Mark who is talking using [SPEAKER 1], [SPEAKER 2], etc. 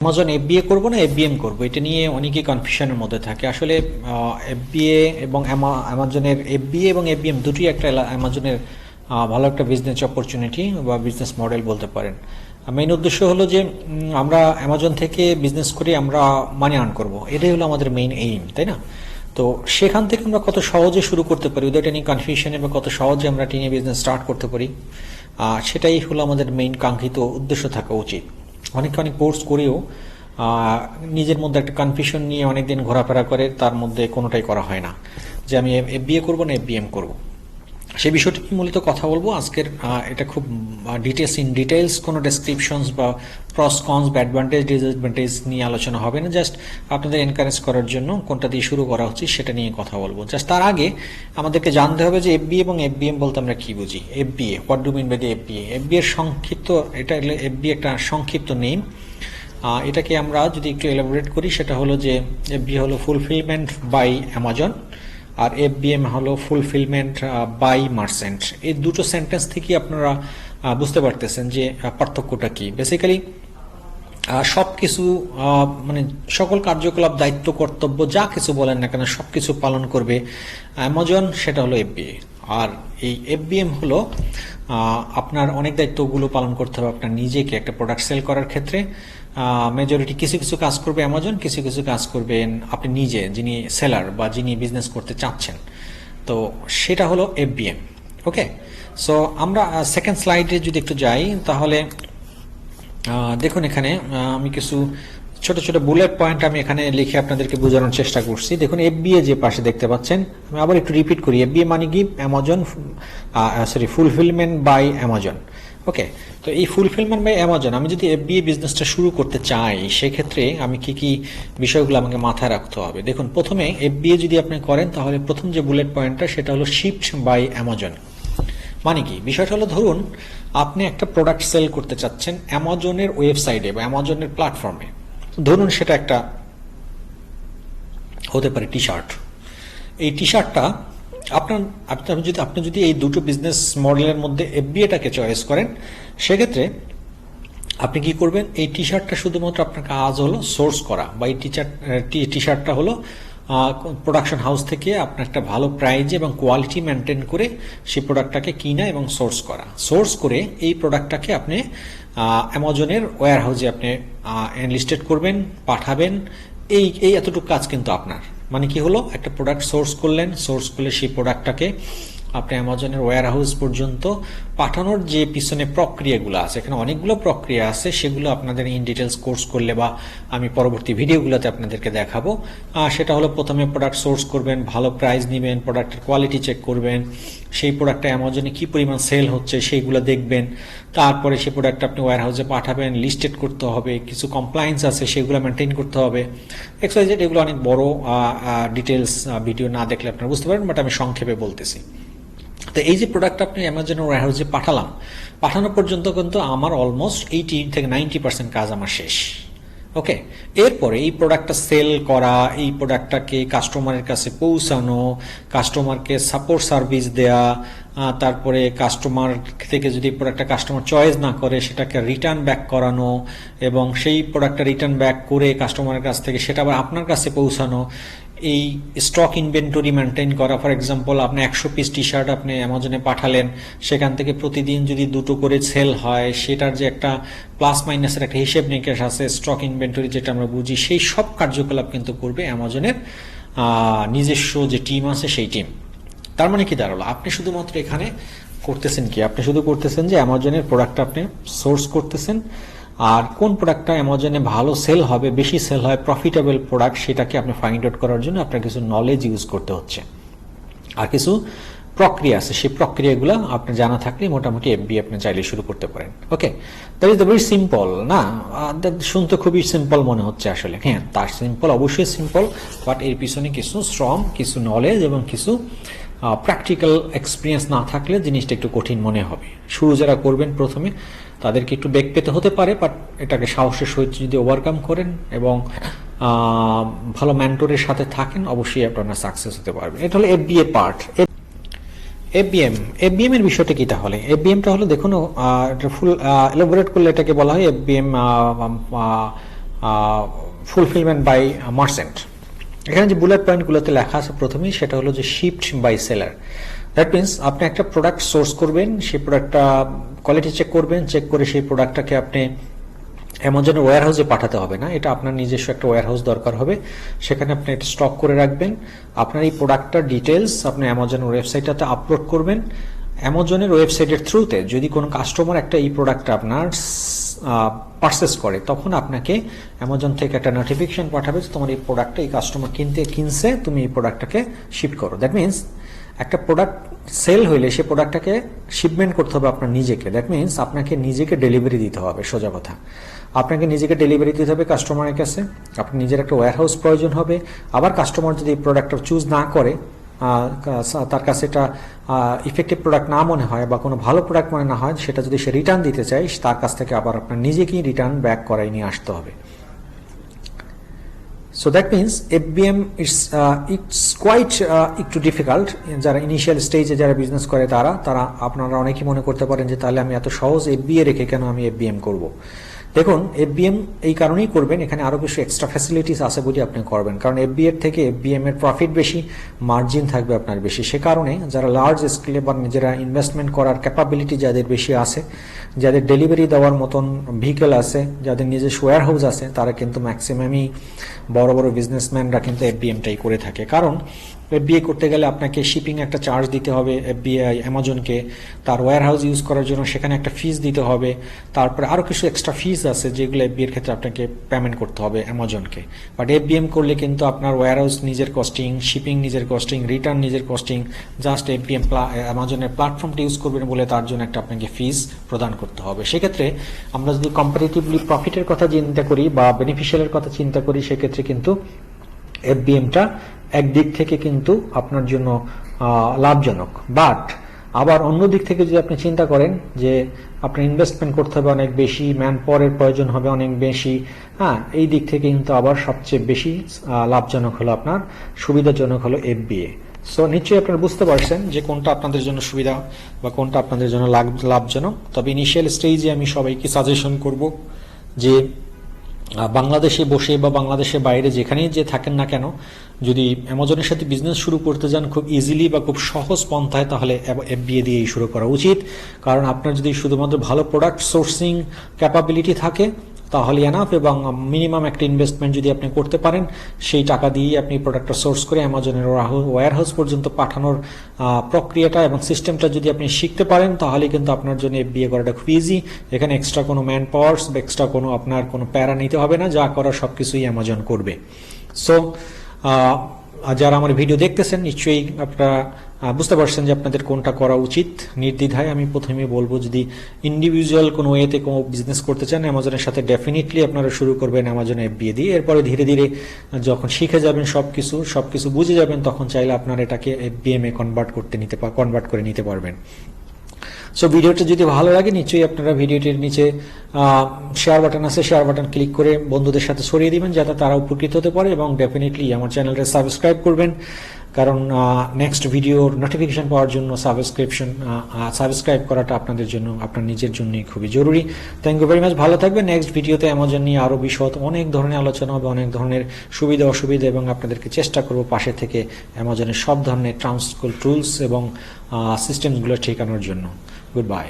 [SPEAKER 1] Amazon FBA করব না FBM করব, এটা নিয়ে অনেকেই কনফিউশনের মধ্যে থাকে। আসলে এফবিএ এবং অ্যামা- অ্যামাজনের এফবিএ এবং এফবিএম দুটোই একটা অ্যামাজনের ভালো একটা বিজনেস অপরচুনিটি বা বিজনেস মডেল বলতে পারেন। মেইন উদ্দেশ্য হলো যে আমরা অ্যামাজন থেকে বিজনেস করে আমরা মানি আর্ন করব। এটাই হলো আমাদের মেইন এইম তাই না? তো সেখান থেকে আমরা কত সহজে শুরু করতে পারি উইদাউট এনি কনফিউশন এবং কত সহজে আমরা টিনে বিজনেস স্টার্ট করতে পারি সেটাই হলো আমাদের মেইন কাঙ্ক্ষিত উদ্দেশ্য থাকা উচিত। অনেকে অনেক কোর্স করেও নিজের মধ্যে একটা কনফিউশন নিয়ে অনেকদিন ঘোরাফেরা করে তার মধ্যে কোনোটাই করা হয় না। যে আমি এফ বিএ করব না এফ বি এম করব? সেই বিষয়টি নিয়ে মূলত কথা বলব। আজকের এটা খুব ডিটেলস ইন ডিটেলস কোনো ডেসক্রিপশনস বা প্রস কনস অ্যাডভান্টেজ ডিসঅ্যাডভান্টেজ নিয়ে আলোচনা হবে না। জাস্ট আপনাদের এনকারেজ করার জন্য কোনটা দিয়ে শুরু করা উচিত সেটা নিয়ে কথা বলব। জাস্ট তার আগে আমাদেরকে জানতে হবে যে এফবিএ এবং এফবিএম বলতে আমরা কি বুঝি? FBA what do mean by the FBA FBA সংক্ষিপ্ত, এটা এফবিএ একটা সংক্ষিপ্ত নেম এটাকে আমরা যদি একটু এলাবোরেট করি, সেটা হলো যে এফবি হলো ফুলফিলমেন্ট বাই অ্যামাজন আর এফবিএম হলো ফুলফিলমেন্ট বাই মার্সেন্ট এই দুটো সেন্টেন্স থেকে আপনারা বুঝতে পারতেছেন যে পার্থক্যটা কি। বেসিক্যালি সব কিছু মানে সকল কার্যকলাপ, দায়িত্ব, কর্তব্য, যা কিছু বলেন না কেন সব কিছু পালন করবে অ্যামাজন সেটা হলো এফবিএ আর এই এফবিএম হলো আপনার অনেক দায়িত্বগুলো পালন করতে হবে আপনার নিজেকে একটা প্রোডাক্ট সেল করার ক্ষেত্রে। মেজরিটি কিছু কিছু কাজ করবে অ্যামাজন কিছু কিছু কাজ করবেন আপনি নিজে যিনি সেলার বা যিনি বিজনেস করতে চাচ্ছেন। তো সেটা হলো এফবিএম ওকে সো আমরা সেকেন্ড স্লাইডে যদি একটু যাই, তাহলে দেখুন এখানে আমি কিছু ছোট ছোট বুলেট পয়েন্ট আমি এখানে লিখে আপনাদেরকে বোঝানোর চেষ্টা করছি। দেখুন এফবিএ যে পাশে দেখতে পাচ্ছেন, আমি আবার একটু রিপিট করি। এফবিএ মানে কি? Amazon sorry fulfilment by Amazon okay তো এই ফুলফিলমেন্ট বাই অ্যামাজন আমি যদি এফবিএ বিজনেসটা শুরু করতে চাই, সেক্ষেত্রে আমি কি কি বিষয়গুলো আমাকে মাথায় রাখতে হবে? দেখুন, প্রথমে এফবিএ যদি আপনি করেন, তাহলে প্রথম যে বুলেট পয়েন্টটা সেটা হলো শিফট বাই অ্যামাজন মানে কি? বিষয়টা হলো, ধরুন, আপনি একটা প্রোডাক্ট সেল করতে চাচ্ছেন অ্যামাজনের ওয়েবসাইটে বা অ্যামাজনের প্ল্যাটফর্মে ধরুন সেটা একটা হতে পারে টি শার্ট এই টি শার্টটা আপনার আপনার যদি, আপনি যদি এই দুটো বিজনেস মডেলের মধ্যে এফবিএটাকে চয়েস করেন, সেক্ষেত্রে আপনি কি করবেন? এই টি শার্টটা শুধুমাত্র আপনার কাজ হলো সোর্স করা বা এই টি শার্ট টি শার্টটা হলো প্রোডাকশন হাউস থেকে আপনার একটা ভালো প্রাইজে এবং কোয়ালিটি মেনটেন করে সেই প্রোডাক্টটাকে কিনা এবং সোর্স করা। সোর্স করে এই প্রোডাক্টটাকে আপনি অ্যামাজনের ওয়্যার হাউসে আপনি এনলিস্টেড করবেন, পাঠাবেন। এই এই এতটুকু কাজ কিন্তু আপনার। মানে কি হলো? একটা প্রোডাক্ট সোর্স করলেন সোর্স করলে সেই প্রোডাক্টটাকে আপনি অ্যামাজনের ওয়্যার হাউস পর্যন্ত পাঠানোর যে পিছনে প্রক্রিয়াগুলো আছে, এখানে অনেকগুলো প্রক্রিয়া আছে, সেগুলো আপনাদের ইন ডিটেলস কোর্স করলে বা আমি পরবর্তী ভিডিওগুলোতে আপনাদেরকে দেখাবো। সেটা হলো প্রথমে প্রোডাক্ট সোর্স করবেন, ভালো প্রাইস নেবেন প্রোডাক্টের কোয়ালিটি চেক করবেন, সেই প্রোডাক্টটা অ্যামাজনে কি পরিমাণ সেল হচ্ছে সেইগুলো দেখবেন, তারপরে সেই প্রোডাক্ট আপনি ওয়্যার হাউসে পাঠাবেন লিস্টেড করতে হবে, কিছু কমপ্লায়েন্স আছে সেগুলো মেনটেন করতে হবে। এক্সাইজেড এগুলো অনেক বড় ডিটেলস ভিডিও না দেখলে আপনারা বুঝতে পারবেন বাট আমি সংক্ষেপে বলতেছি। তো এই যে প্রোডাক্ট আপনি অ্যামাজনের ওয়ারহাউসে পাঠালাম পাঠানো পর্যন্ত কিন্তু আমার অলমোস্ট এইটি থেকে নাইনটি পার্সেন্ট কাজ আমার শেষ। ওকে এরপরে এই প্রোডাক্টটা সেল করা, এই প্রোডাক্টটাকে কাস্টমারের কাছে পৌঁছানো কাস্টমারকে সাপোর্ট সার্ভিস দেয়া তারপরে কাস্টমার থেকে যদি প্রোডাক্টটা কাস্টমার চয়েস না করে, সেটাকে রিটার্ন ব্যাক করানো এবং সেই প্রোডাক্টটা রিটার্ন ব্যাক করে কাস্টমারের কাছ থেকে সেটা আবার আপনার কাছে পৌঁছানো এই স্টক ইনভেন্টরি মেনটেন করা। ফর এক্সাম্পল আপনি একশো পিস টি শার্ট আপনি অ্যামাজনে পাঠালেন, সেখান থেকে প্রতিদিন যদি দুটো করে সেল হয়, সেটার যে একটা প্লাস মাইনাসের একটা হিসেব নিকেশ আছে স্টক ইনভেন্টরি যেটা আমরা বুঝি, সেই সব কার্যকলাপ কিন্তু করবে অ্যামাজনের নিজস্ব যে টিম আছে সেই টিম তার মানে কি দাঁড়াল আপনি শুধুমাত্র এখানে করতেছেন কি? আপনি শুধু করতেছেন যে অ্যামাজনের প্রোডাক্টটা আপনি সোর্স করতেছেন আর কোন প্রোডাক্টটা অ্যামাজনে ভালো সেল হবে, বেশি সেল হয় প্রফিটেবল প্রোডাক্ট সেটাকে আপনি ফাইন্ড আউট করার জন্য আপনার কিছু নলেজ ইউজ করতে হচ্ছে। আর কিছু প্রক্রিয়া আছে, সেই প্রক্রিয়াগুলো আপনার জানা থাকলে মোটামুটি এফবি আপনি চাইলে শুরু করতে পারেন। Okay that is the very simple না? শুনতে খুবই সিম্পল মনে হচ্ছে আসলে। হ্যাঁ তার সিম্পল অবশ্যই সিম্পল বাট এর পিছনে কিছু শ্রম, কিছু নলেজ এবং কিছু প্র্যাকটিক্যাল এক্সপিরিয়েন্স না থাকলে জিনিসটা একটু কঠিন মনে হবে। শুরু যারা করবেন প্রথমে তাদেরকে একটু বেগ পেতে হতে পারে বাট এটাকে সাহসের সহিত যদি ওভারকাম করেন এবং ভালো ম্যান্টরের সাথে থাকেন, অবশ্যই আপনারা সাকসেস হতে পারবেন। এটা হলো এফবিএ পার্ট এফবিএম এফবিএম এর বিষয়টা কি তাহলে? এফবিএমটা হলো, দেখুন ফুল এলাবোরেট করলে এটাকে বলা হয় এফবিএম ফুলফিলমেন্ট বাই মার্চেন্ট এখানে যে বুলেট পয়েন্টগুলোতে লেখা আছে প্রথমেই, সেটা হলো যে shift by seller that means আপনি একটা প্রোডাক্ট সোর্স করবেন, সেই প্রোডাক্টটা কোয়ালিটি চেক করবেন চেক করে সেই প্রোডাক্টটাকে আপনি অ্যামাজনের ওয়্যার হাউসে পাঠাতে হবে না। এটা আপনার নিজস্ব একটা ওয়্যার হাউস দরকার হবে। সেখানে আপনি এটা স্টক করে রাখবেন। আপনার এই প্রোডাক্টটার ডিটেলস আপনি অ্যামাজনের ওয়েবসাইটটাতে আপলোড করবেন। অ্যামাজনের ওয়েবসাইটের থ্রুতে যদি কোনো কাস্টমার একটা এই প্রোডাক্টটা আপনার পারচেস করে, তখন আপনাকে অ্যামাজন থেকে একটা নোটিফিকেশন পাঠাবে তোমার এই প্রোডাক্টটা এই কাস্টমার কিনতে, কিনছে, তুমি এই প্রোডাক্টটাকে শিফট করো। দ্যাট মিনস একটা প্রোডাক্ট সেল হইলে সে প্রোডাক্টটাকে শিপমেন্ট করতে হবে আপনার নিজেকে। দ্যাট মিনস আপনাকে নিজেকে ডেলিভারি দিতে হবে, সোজা কথা। আপনাকে নিজেকে ডেলিভারি দিতে হবে কাস্টমারের কাছে। আপনার নিজের একটা ওয়্যার হাউস প্রয়োজন হবে। আবার কাস্টমার যদি প্রোডাক্টটা চুজ না করে তার কাছে এটা ইফেক্টিভ প্রোডাক্ট না মনে হয় বা কোনো ভালো প্রোডাক্ট মনে না হয়, সেটা যদি সে রিটার্ন দিতে চায়, তার কাছ থেকে আবার আপনার নিজেকেই রিটার্ন ব্যাক করাই নিয়ে আসতে হবে। So that means FBM it's it's quite একটু ডিফিকাল্ট যারা ইনিশিয়াল স্টেজে যারা বিজনেস করে তারা তারা আপনারা অনেকেই মনে করতে পারেন যে তাহলে আমি এত সহজ এফবিএ রেখে কেন আমি এফবিএম করব? দেখুন এফবিএম এই কারণেই করবেন, এখানে আরও কিছু এক্সট্রা ফ্যাসিলিটিস আছে বলে আপনি করবেন। কারণ এফবি এর থেকে এফবিএম এর প্রফিট বেশি মার্জিন থাকবে আপনার বেশি। সে কারণে যারা লার্জ স্কেলে বা নিজেরা ইনভেস্টমেন্ট করার ক্যাপাবিলিটি যাদের বেশি আছে, যাদের ডেলিভারি দেওয়ার মতন ভেহিকেল আছে, যাদের নিজস্ব ওয়্যার হাউস আছে, তারা কিন্তু ম্যাক্সিমামই বড় বড় বিজনেসম্যানরা কিন্তু এফবিএমটাই করে থাকে। কারণ এফবিএ করতে গেলে আপনাকে শিপিং একটা চার্জ দিতে হবে এফবিআই অ্যামাজনকে তার ওয়্যার হাউস ইউজ করার জন্য সেখানে একটা ফিস দিতে হবে। তারপরে আরও কিছু এক্সট্রা ফিস আছে যেগুলো এফবি এর ক্ষেত্রে আপনাকে পেমেন্ট করতে হবে অ্যামাজনকে বাট এফবিএম করলে কিন্তু আপনার ওয়্যার হাউস নিজের কস্টিং শিপিং নিজের কস্টিং রিটার্ন নিজের কস্টিং জাস্ট এফবিএম অ্যামাজনের প্ল্যাটফর্মটা ইউজ করবেন বলে তার জন্য একটা আপনাকে ফিস প্রদান করতে হবে। সেক্ষেত্রে আমরা যদি কম্পারেটিভলি প্রফিটের কথা চিন্তা করি বা বেনিফিশিয়ালের কথা চিন্তা করি, সেক্ষেত্রে কিন্তু এফবিএমটা একদিক থেকে কিন্তু আপনার জন্য লাভজনক। বাট আবার অন্য দিক থেকে যদি আপনি চিন্তা করেন যে আপনার ইনভেস্টমেন্ট করতে হবে অনেক বেশি ম্যান পাওয়ারের প্রয়োজন হবে অনেক বেশি হ্যাঁ এই দিক থেকে কিন্তু আবার সবচেয়ে বেশি লাভজনক হলো আপনার, সুবিধাজনক হলো এফবিএ সো নিশ্চয়ই আপনারা বুঝতে পারছেন যে কোনটা আপনাদের জন্য সুবিধা বা কোনটা আপনাদের জন্য লাভ- লাভজনক। তবে ইনিশিয়াল স্টেজে আমি সবাইকে সাজেশন করব যে বাংলাদেশে বসে বা বাংলাদেশের বাইরে যেখানেই যে থাকেন না কেন, যদি অ্যামাজনের সাথে বিজনেস শুরু করতে যান খুব ইজিলি বা খুব সহজ পন্থায়, তাহলে এফবিএ দিয়েই শুরু করা উচিত। কারণ আপনার যদি শুধুমাত্র ভালো প্রোডাক্ট সোর্সিং ক্যাপাবিলিটি থাকে তাহলে এনাফ এবং মিনিমাম একটা ইনভেস্টমেন্ট যদি আপনি করতে পারেন, সেই টাকা দিয়ে আপনি প্রোডাক্টটা সোর্স করে অ্যামাজনের ওয়্যার হাউস পর্যন্ত পাঠানোর প্রক্রিয়াটা এবং সিস্টেমটা যদি আপনি শিখতে পারেন, তাহলে কিন্তু আপনার জন্য বিয়ে করাটা খুব ইজি এখানে এক্সট্রা কোনো ম্যান পাওয়ার্স বা এক্সট্রা কোনো আপনার কোনো প্যারা নিতে হবে না, যা করার সব কিছুই অ্যামাজন করবে সো যারা আমার ভিডিও দেখতেছেন, নিশ্চয়ই আপনারা বুঝতে পারছেন যে আপনাদের কোনটা করা উচিত। নির্দ্বিধায় আমি প্রথমে বলব, যদি ইন্ডিভিজুয়াল কোনো ওয়েতে কোনো বিজনেস করতে চান, অ্যামাজনের সাথে ডেফিনেটলি আপনারা শুরু করবেন অ্যামাজন এফবিএ দিয়ে। এরপরে ধীরে ধীরে যখন শিখে যাবেন সব কিছু সব কিছু বুঝে যাবেন, তখন চাইলে আপনারা এটাকে এফবিএম এ কনভার্ট করতে নিতে কনভার্ট করে নিতে পারবেন। সো ভিডিওটা যদি ভালো লাগে, নিশ্চয়ই আপনারা ভিডিওটির নিচে শেয়ার বাটন আছে। শেয়ার বাটন ক্লিক করে বন্ধুদের সাথে ছড়িয়ে দিবেন, যাতে তারা উপকৃত হতে পারে এবং ডেফিনেটলি আমার চ্যানেলটা সাবস্ক্রাইব করবেন। কারণ নেক্সট ভিডিওর নোটিফিকেশন পাওয়ার জন্য সাবস্ক্রিপশন সাবস্ক্রাইব করাটা আপনাদের জন্য, আপনার নিজের জন্যই খুবই জরুরি। থ্যাংক ইউ ভেরি মাচ ভালো থাকবে নেক্সট ভিডিওতে অ্যামাজন নিয়ে আরও বিশদ, অনেক ধরনের আলোচনা হবে, অনেক ধরনের সুবিধা, অসুবিধা এবং আপনাদেরকে চেষ্টা করব পাশে থেকে অ্যামাজনের সব ধরনের ট্রান্সকুল টুলস এবং সিস্টেমগুলো ঠেকানোর জন্য। Good bye